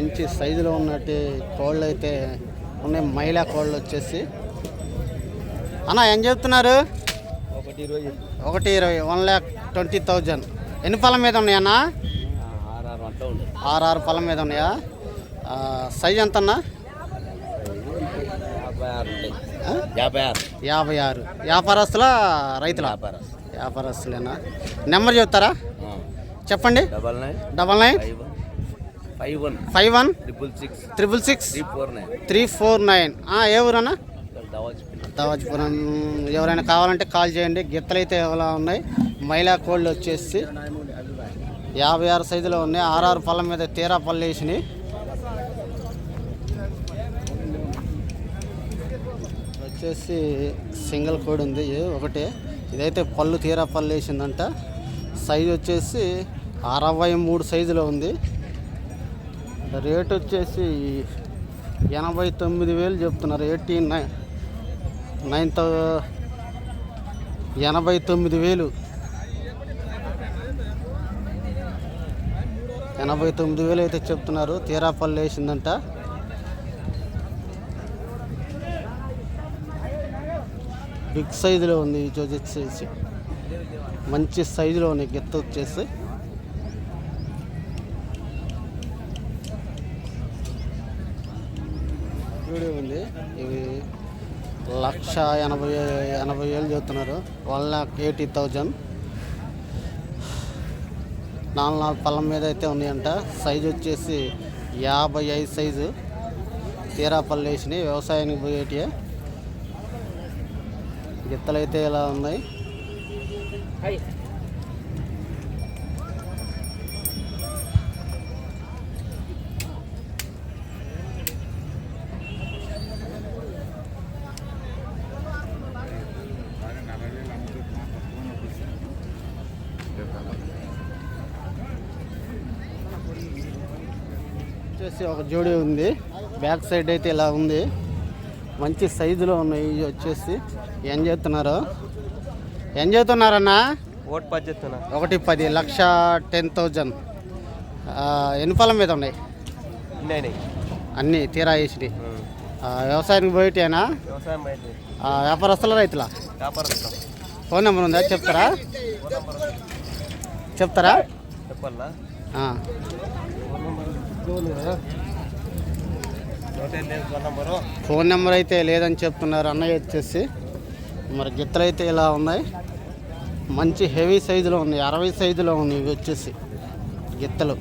మంచి సైజులో ఉన్నట్టు కోళ్ళు అయితే ఉన్నాయి. మహిళా కోళ్ళు వచ్చేసి. అన్న ఏం చెప్తున్నారు? ఒకటి ఇరవై. ఒకటి ఇరవై. One lakh twenty thousand. ఎన్ని పొలం మీద ఉన్నాయన్నా? ఆర్ఆర్ పొలం మీద ఉన్నాయా? సైజ్ ఉంటాయి. ఆ? యాభై ఆరు. యాభై ఆరు. వ్యాపారస్తుల రైతుల? వ్యాపారం వ్యాపారస్తులేనా? నెంబర్ చెప్తారా? చెప్పండి. Double nine. Double nine. Five one. Five one? Triple six. Six? Three four nine. Three four nine. ఏ ఊరన్నా? దావాజ్పురం. ఎవరైనా కావాలంటే కాల్ చేయండి. గిత్తలు అయితే ఎలా ఉన్నాయి? మైలా కోళ్ళు వచ్చేసి యాభై ఆరు సైజులో ఉన్నాయి. ఆర్ఆర్ పళ్ళ మీద తీరా పళ్ళు వేసినాయి. వచ్చేసి సింగిల్ కోడి ఉంది. ఒకటే. ఇదైతే పళ్ళు తీరా పళ్ళు వేసిందంట. సైజు వచ్చేసి అరవై మూడు సైజులో ఉంది. రేట్ వచ్చేసి ఎనభై తొమ్మిది వేలు చెప్తున్నారు ఎయిటీ నైన్. నైన్ థౌ ఎనభై తొమ్మిది వేలు. ఎనభై తొమ్మిది వేలు అయితే చెప్తున్నారు తీరాపల్లి వేసిందంట. బిగ్ సైజులో ఉంది ఈ వచ్చేసి మంచి సైజులో ఉన్నాయి గెత్త వచ్చేసి వీడియో ఉంది ఇవి లక్ష ఎనభై ఎనభై వేలు చెప్తున్నారు వన్ ల్యాక్ ఎయిటీ థౌజండ్. నాలుగు నాలుగు పళ్ళం మీద అయితే ఉన్నాయంట. సైజు వచ్చేసి యాభై ఐదు సైజు. తీరాపల్లి వేసినాయి వ్యవసాయానికి పోయేటివే గిత్తలు అయితే ఇలా ఉన్నాయి. వచ్చేసి ఒక జోడి ఉంది. బ్యాక్ సైడ్ అయితే ఇలా ఉంది. మంచి సైజులో ఉన్నాయి. ఇవి వచ్చేసి ఏం చేస్తున్నారు? ఏం చేస్తున్నారన్నా? ఓట్ పద్ధతి ఒకటి పది లక్ష టెన్ థౌజండ్. ఎన్ని పొలం మీద ఉన్నాయి? అన్నీ తీరా వేసి వ్యవసాయానికి పోయేటేనా వ్యవసాయం బయట వ్యాపారస్తుల రైతుల? ఫోన్ నెంబర్ ఉందా? చెప్తారా? చెప్తారా? చెప్పాలా ఫోన్ నెంబర్ అయితే లేదని చెప్తున్నారు అన్నయ్య వచ్చేసి. మరి గిత్తలు అయితే ఇలా ఉన్నాయి. మంచి హెవీ సైజులో ఉన్నాయి. అరవై సైజులో ఉన్నాయి ఇవి వచ్చేసి గిత్తలు.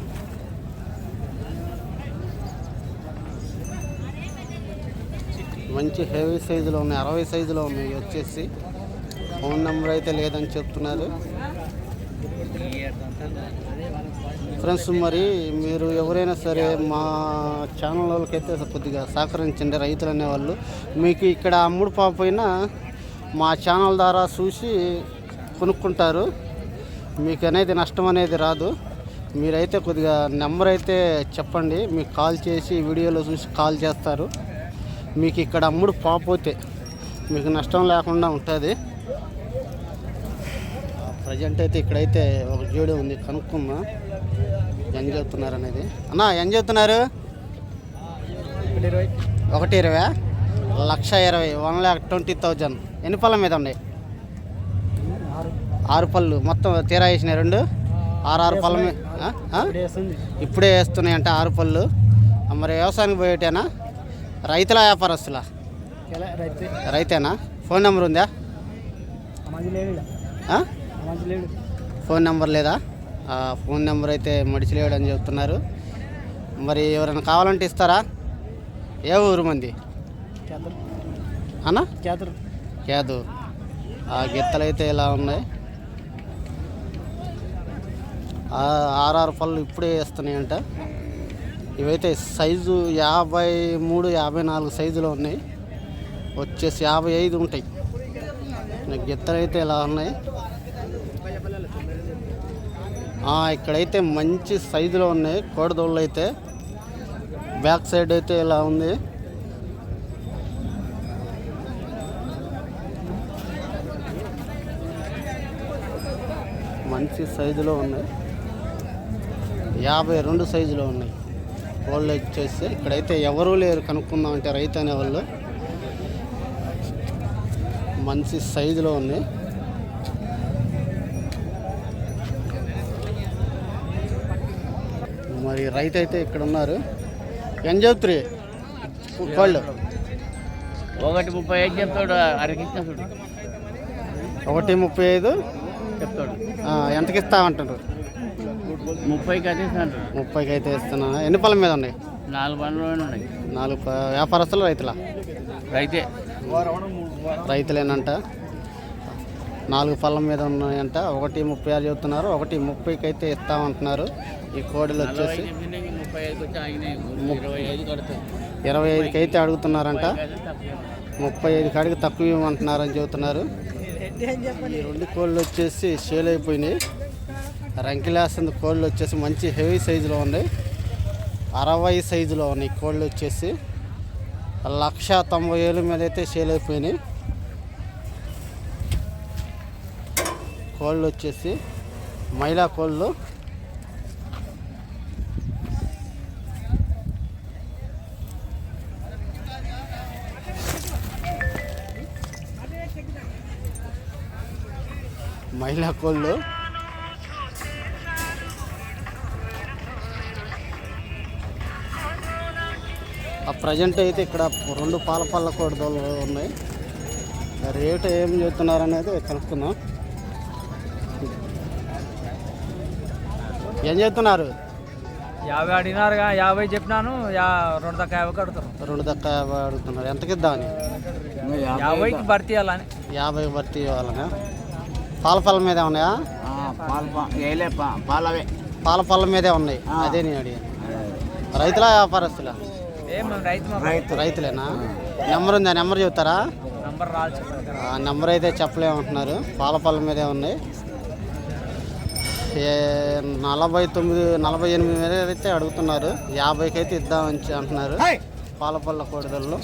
మంచి హెవీ సైజులో ఉన్నాయి. అరవై సైజులో ఉన్నాయి వచ్చేసి. ఫోన్ నెంబర్ అయితే లేదని చెప్తున్నారు. ఫ్రెండ్స్ మరి మీరు ఎవరైనా సరే మా ఛానల్ వాళ్ళకైతే కొద్దిగా సహకరించండి రైతులు అనేవాళ్ళు. మీకు ఇక్కడ అమ్ముడు పాపైనా మా ఛానల్ ద్వారా చూసి కొనుక్కుంటారు. మీకు అనేది నష్టం అనేది రాదు. మీరైతే కొద్దిగా నెంబర్ అయితే చెప్పండి. మీకు కాల్ చేసి వీడియోలో చూసి కాల్ చేస్తారు. మీకు ఇక్కడ అమ్ముడు పాపోతే మీకు నష్టం లేకుండా ఉంటుంది. ప్రజెంట్ అయితే ఇక్కడైతే ఒక జోడి ఉంది కనుక్కుందాం. ఏం చెప్తున్నారు అనేది అన్న ఏం చెప్తున్నారు? ఒకటి ఇరవై. లక్ష ఇరవై వన్ ల్యాక్ ట్వంటీ థౌజండ్. ఎన్ని పళ్ళ మీద ఉన్నాయి? ఆరు పళ్ళు. మొత్తం తీరా వేసినాయి రెండు? ఆరు ఆరు పళ్ళ మీద? ఇప్పుడే వేస్తున్నాయి అంటే ఆరు పళ్ళు. మరి వ్యవసాయానికి పోయేటేనా? రైతుల వ్యాపారస్తులా? రైతేనా? ఫోన్ నెంబర్ ఉందా? ఫోన్ నెంబర్ లేదా? ఫోన్ నెంబర్ అయితే మడిచిలేడు అని చెప్తున్నారు. మరి ఎవరైనా కావాలంటే ఇస్తారా? ఏ ఊరు మంది? అన్నా? కేదు ఆ గిత్తలు అయితే ఇలా ఉన్నాయి? ఆ ఆర్ఆర్ పళ్ళు ఇప్పుడే వేస్తున్నాయంట. ఇవైతే సైజు యాభై మూడు యాభై నాలుగు సైజులో ఉన్నాయి. వచ్చేసి యాభై ఐదు ఉంటాయి. గిత్తలు అయితే ఇలా ఉన్నాయి? ఇక్కడైతే మంచి సైజులో ఉన్నాయి. కోడదోళ్ళు అయితే బ్యాక్ సైడ్ అయితే ఇలా ఉంది. మంచి సైజులో ఉన్నాయి. యాభై రెండు సైజులో ఉన్నాయి. కోళ్ళు వచ్చేసి ఇక్కడైతే ఎవరూ లేరు కనుక్కుందాం అంటే రైతు అనేవాళ్ళు. మంచి సైజులో ఉంది మరి రైతు అయితే ఇక్కడ ఉన్నారు. ఎంత చెప్తురి కోళ్ళు. ఒకటి ముప్పై ఐదు చెప్తాడు అరకిచ్చిన చూడు. ఒకటి ముప్పై ఐదు. చెప్తాడు. ఎంతకి ఇస్తామంటారు ముప్పైకి అది అంటాడు. ముప్పైకి అయితే ఇస్తున్నా. ఎన్ని పళ్ళ మీద ఉన్నాయి? నాలుగు బండ్లు ఉన్నాయి. నాలుగు వ్యాపారస్తులు రైతుల? రైతే. రైతులేనంట. నాలుగు పళ్ళ మీద ఉన్నాయంట. ఒకటి ముప్పై ఆరు చెబుతున్నారు. ఒకటి ముప్పైకి అయితే ఇస్తామంటున్నారు. ఈ కోడిలు వచ్చేసి ఇరవై ఐదుకి అయితే అడుగుతున్నారంట. ముప్పై ఐదు కాడికి తక్కువ ఇవ్వమంటున్నారు అని చెబుతున్నారు. ఈ రెండు కోళ్ళు వచ్చేసి సేల్ అయిపోయినాయి రంకిలేస్తుంది కోళ్ళు వచ్చేసి మంచి హెవీ సైజులో ఉన్నాయి. అరవై సైజులో ఉన్నాయి కోళ్ళు వచ్చేసి. లక్ష తొంభై ఏళ్ళ మీద అయితే సేల్ అయిపోయినాయి కోళ్ళు వచ్చేసి మైలా కోళ్ళు. మహిళా కోళ్ళు. ఆ ప్రజెంట్ అయితే ఇక్కడ రెండు పాల పళ్ళ కోడదలు ఉన్నాయి. రేటు ఏం చెప్తున్నారనేది కనుక్కుందాం ఏం చెప్తున్నారు యాభై అడిగినారుగా యాభై చెప్పినాను యా రెండు దాకా యాభై కడుతారు రెండు దక్క యాభై అడుగుతున్నారు. ఎంతకి ఇద్దామని? యాభైకి భర్తీ చేయాలని యాభై భర్తీ ఇవ్వాలనా? పాల పళ్ళ మీదే ఉన్నాయా? పాలవే. పాల పళ్ళ మీదే ఉన్నాయి. అదే నేను అడిగాను. రైతులా వ్యాపారస్తులా? రైతు రైతులేనా? నెంబర్ ఉందా? నెంబర్ చెప్తారా? నంబర్ ఆ అయితే చెప్పలేమంటున్నారు. పాల పళ్ళ మీదే ఉన్నాయి. నలభై తొమ్మిది నలభై ఎనిమిది మీద అయితే అడుగుతున్నారు. యాభైకి అయితే ఇద్దామని అంటున్నారు. పాల పళ్ళ కోడిదళ్ళు.